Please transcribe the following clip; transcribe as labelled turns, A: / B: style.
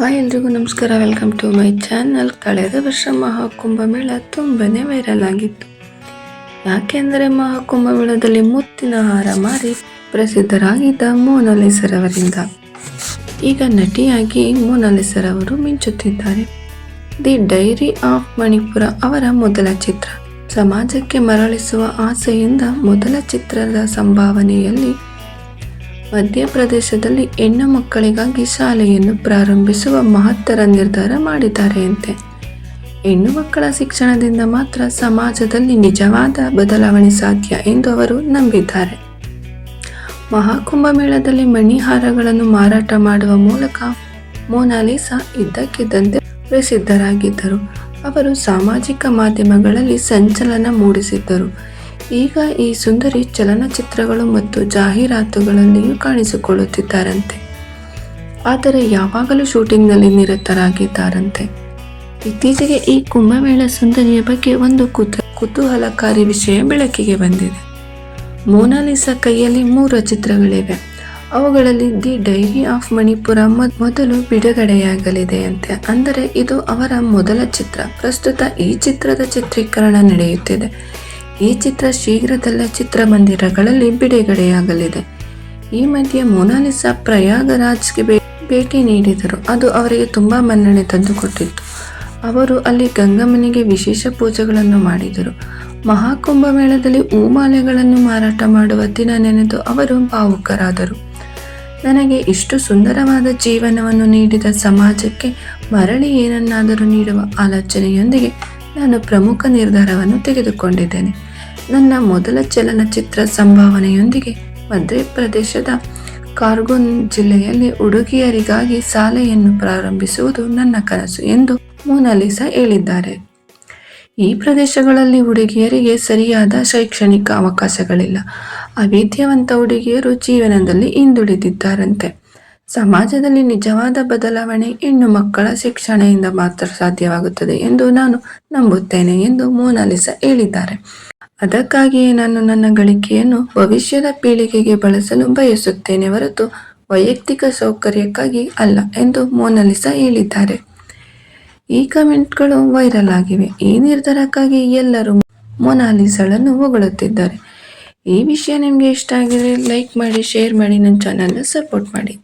A: Hi ಎಲ್ರಿಗೂ ನಮಸ್ಕಾರ. Welcome to my channel ಕಳೆದ ವರ್ಷ ಮಹಾಕುಂಭಮೇಳ ತುಂಬನೇ ವೈರಲ್ ಆಗಿತ್ತು. ಯಾಕೆಂದರೆ ಮಹಾಕುಂಭಮೇಳದಲ್ಲಿ ಮುತ್ತಿನ ಹಾರ ಮಾರಿ ಪ್ರಸಿದ್ಧರಾಗಿದ್ದ ಮೋನಾಲಿಸರವರಿಂದ ಈಗ ನಟಿಯಾಗಿ ಮೋನಾಲಿಸರ್ ಅವರು ಮಿಂಚುತ್ತಿದ್ದಾರೆ. ದಿ ಡೈರಿ ಆಫ್ ಮಣಿಪುರ ಅವರ ಮೊದಲ ಚಿತ್ರ. ಸಮಾಜಕ್ಕೆ ಮರಳಿಸುವ ಆಸೆಯಿಂದ ಮೊದಲ ಚಿತ್ರದ ಸಂಭಾವನೆಯಲ್ಲಿ ಮಧ್ಯಪ್ರದೇಶದಲ್ಲಿ ಹೆಣ್ಣು ಮಕ್ಕಳಿಗಾಗಿ ಶಾಲೆಯನ್ನು ಪ್ರಾರಂಭಿಸುವ ಮಹತ್ತರ ನಿರ್ಧಾರ ಮಾಡಿದ್ದಾರೆಯಂತೆ ಹೆಣ್ಣು ಮಕ್ಕಳ ಶಿಕ್ಷಣದಿಂದ ಮಾತ್ರ ಸಮಾಜದಲ್ಲಿ ನಿಜವಾದ ಬದಲಾವಣೆ ಸಾಧ್ಯ ಎಂದು ಅವರು ನಂಬಿದ್ದಾರೆ. ಮಹಾಕುಂಭಮೇಳದಲ್ಲಿ ಮಣಿಹಾರಗಳನ್ನು ಮಾರಾಟ ಮಾಡುವ ಮೂಲಕ ಮೋನಾಲಿಸಾ ಇದ್ದಕ್ಕಿದ್ದಂತೆ ಪ್ರಸಿದ್ಧರಾಗಿದ್ದರು. ಅವರು ಸಾಮಾಜಿಕ ಮಾಧ್ಯಮಗಳಲ್ಲಿ ಸಂಚಲನ ಮೂಡಿಸಿದ್ದರು. ಈಗ ಈ ಸುಂದರಿ ಚಲನಚಿತ್ರಗಳು ಮತ್ತು ಜಾಹೀರಾತುಗಳಲ್ಲಿಯೂ ಕಾಣಿಸಿಕೊಳ್ಳುತ್ತಿದ್ದಾರಂತೆ. ಆದರೆ ಯಾವಾಗಲೂ ಶೂಟಿಂಗ್ನಲ್ಲಿ ನಿರತರಾಗಿದ್ದಾರಂತೆ. ಇತ್ತೀಚೆಗೆ ಈ ಕುಂಭಮೇಳ ಸುಂದರಿಯ ಬಗ್ಗೆ ಒಂದು ಕುತ, ಕುತೂಹಲಕಾರಿ ವಿಷಯ ಬೆಳಕಿಗೆ ಬಂದಿದೆ. ಮೋನಾಲಿಸಾ ಕೈಯಲ್ಲಿ ಮೂರು ಚಿತ್ರಗಳಿವೆ. ಅವುಗಳಲ್ಲಿ ದಿ ಡೈರಿ ಆಫ್ ಮಣಿಪುರ ಮೊದಲು ಬಿಡುಗಡೆಯಾಗಲಿದೆಯಂತೆ ಅಂದರೆ ಇದು ಅವರ ಮೊದಲ ಚಿತ್ರ. ಪ್ರಸ್ತುತ ಈ ಚಿತ್ರದ ಚಿತ್ರೀಕರಣ ನಡೆಯುತ್ತಿದೆ. ಈ ಚಿತ್ರ ಶೀಘ್ರದಲ್ಲೇ ಚಿತ್ರಮಂದಿರಗಳಲ್ಲಿ ಬಿಡುಗಡೆಯಾಗಲಿದೆ. ಈ ಮಧ್ಯೆ ಮೊನಾಲಿಸಾ ಪ್ರಯಾಗರಾಜ್ಗೆ ಭೇಟಿ ನೀಡಿದರು. ಅದು ಅವರಿಗೆ ತುಂಬ ಮನ್ನಣೆ ತಂದುಕೊಟ್ಟಿತ್ತು. ಅವರು ಅಲ್ಲಿ ಗಂಗಮ್ಮನಿಗೆ ವಿಶೇಷ ಪೂಜೆಗಳನ್ನು ಮಾಡಿದರು. ಮಹಾಕುಂಭ ಮೇಳದಲ್ಲಿ ಹೂಮಾಲೆಗಳನ್ನು ಮಾರಾಟ ಮಾಡುವ ದಿನ ನೆನೆದು ಅವರು ಭಾವುಕರಾದರು. ನನಗೆ ಇಷ್ಟು ಸುಂದರವಾದ ಜೀವನವನ್ನು ನೀಡಿದ ಸಮಾಜಕ್ಕೆ ಮರಳಿ ಏನನ್ನಾದರೂ ನೀಡುವ ಆಲೋಚನೆಯೊಂದಿಗೆ ನಾನು ಪ್ರಮುಖ ನಿರ್ಧಾರವನ್ನು ತೆಗೆದುಕೊಂಡಿದ್ದೇನೆ. ನನ್ನ ಮೊದಲ ಚಲನಚಿತ್ರ ಸಂಭಾವನೆಯೊಂದಿಗೆ ಮಧ್ಯಪ್ರದೇಶದ ಕಾರ್ಗೋನ್ ಜಿಲ್ಲೆಯಲ್ಲಿ ಹುಡುಗಿಯರಿಗಾಗಿ ಶಾಲೆಯನ್ನು ಪ್ರಾರಂಭಿಸುವುದು ನನ್ನ ಕನಸು ಎಂದು ಮೋನಾಲಿಸಾ ಹೇಳಿದ್ದಾರೆ. ಈ ಪ್ರದೇಶಗಳಲ್ಲಿ ಹುಡುಗಿಯರಿಗೆ ಸರಿಯಾದ ಶೈಕ್ಷಣಿಕ ಅವಕಾಶಗಳಿಲ್ಲ. ಅವಿದ್ಯಾವಂತ ಹುಡುಗಿಯರು ಜೀವನದಲ್ಲಿ ಹಿಂದುಳಿದಿದ್ದಾರಂತೆ. ಸಮಾಜದಲ್ಲಿ ನಿಜವಾದ ಬದಲಾವಣೆ ಹೆಣ್ಣು ಮಕ್ಕಳ ಶಿಕ್ಷಣದಿಂದ ಮಾತ್ರ ಸಾಧ್ಯವಾಗುತ್ತದೆ ಎಂದು ನಾನು ನಂಬುತ್ತೇನೆ ಎಂದು ಮೋನಾಲಿಸಾ ಹೇಳಿದ್ದಾರೆ. ಅದಕ್ಕಾಗಿಯೇ ನಾನು ನನ್ನ ಗಳಿಕೆಯನ್ನು ಭವಿಷ್ಯದ ಪೀಳಿಗೆಗೆ ಬಳಸಲು ಬಯಸುತ್ತೇನೆ ಹೊರತು ವೈಯಕ್ತಿಕ ಸೌಕರ್ಯಕ್ಕಾಗಿ ಅಲ್ಲ ಎಂದು ಮೋನಲಿಸಾ ಹೇಳಿದ್ದಾರೆ. ಈ ಕಮೆಂಟ್ಗಳು ವೈರಲ್ ಆಗಿವೆ. ಈ ನಿರ್ಧಾರಕ್ಕಾಗಿ ಎಲ್ಲರೂ ಮೊನಾಲಿಸಾಳನ್ನು ಹೊಗಳುತ್ತಿದ್ದಾರೆ. ಈ ವಿಷಯ ನಿಮಗೆ ಇಷ್ಟ ಆಗಿದ್ರೆ ಲೈಕ್ ಮಾಡಿ, ಶೇರ್ ಮಾಡಿ, ನನ್ನ ಚಾನಲ್ನ ಸಪೋರ್ಟ್ ಮಾಡಿ.